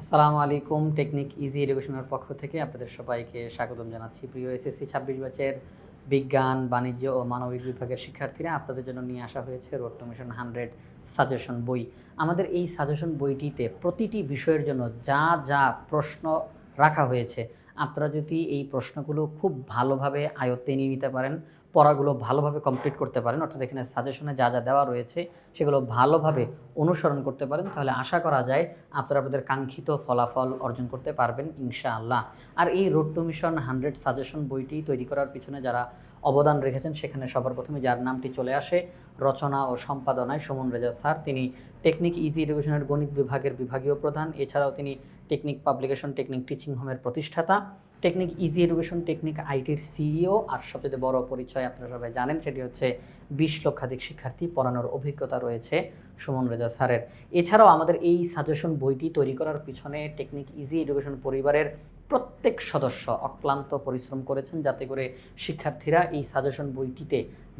আসসালামু আলাইকুম, technique easy এডুকেশনের পক্ষ থেকে আপনাদের সবাইকে স্বাগতম জানাচ্ছি। প্রিয় এসএসসি ছাব্বিশ ব্যাচের বিজ্ঞান, বাণিজ্য ও মানবিক বিভাগের শিক্ষার্থীরা আপনাদের জন্য নিয়ে আসা হয়েছে road to mission hundred suggestion বই। আমাদের এই সাজেশন বইটিতে প্রতিটি বিষয়ের জন্য যা যা প্রশ্ন রাখা হয়েছে আপনারা যদি এই প্রশ্নগুলো খুব ভালোভাবে আয়ত্তে নিয়ে নিতে পারেন, পড়াগুলো ভালোভাবে কমপ্লিট করতে পারেন, অর্থাৎ এখানে সাজেশনে যা যা দেওয়া রয়েছে সেগুলো ভালোভাবে অনুসরণ করতে পারেন, তাহলে আশা করা যায় আপনারা আপনাদের কাঙ্ক্ষিত ফলাফল অর্জন করতে পারবেন, ইনশাআল্লাহ। আর এই road to mission hundred suggestion বইটি তৈরি করার পিছনে যারা অবদান রেখেছেন, সেখানে সবার প্রথমে যার নামটি চলে আসে, রচনা ও সম্পাদনায় সুমন রেজা স্যার। তিনি টেকনিক ইজি এডুকেশনের গণিত বিভাগের বিভাগীয় প্রধান, এছাড়াও তিনি টেকনিক পাবলিকেশন টেকনিক টিচিং হোমের প্রতিষ্ঠাতা। ます。টেকনিক ইজি এডুকেশন টেকনিক আইটির সিইও আর সবচেয়ে বড় পরিচয় আপনারা সবাই জানেন সেটি হচ্ছে বিশ লক্ষাধিক শিক্ষার্থী পড়ানোর অভিজ্ঞতা রয়েছে সুমন রেজা স্যারের। এছাড়াও আমাদের এই সাজেশন বইটি তৈরি করার পিছনে টেকনিক ইজি এডুকেশন পরিবারের প্রত্যেক সদস্য অক্লান্ত পরিশ্রম করেছেন যাতে করে শিক্ষার্থীরা এই সাজেশন বইটিতে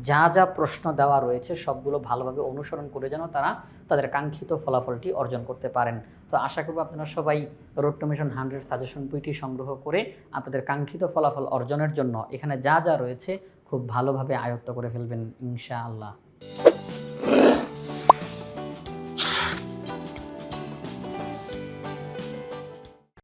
যা যা প্রশ্ন দেওয়া রয়েছে সবগুলো ভালোভাবে অনুসরণ করে যেন তারা তাদের কাঙ্ক্ষিত ফলাফলটি অর্জন করতে পারেন। তো আশা করব আপনারা সবাই road to mission hundred suggestion বইটি সংগ্রহ করে আপনাদের কাঙ্ক্ষিত ফলাফল অর্জনের জন্য এখানে যা যা রয়েছে খুব ভালোভাবে আয়ত্ত করে ফেলবেন ইনশাআল্লাহ।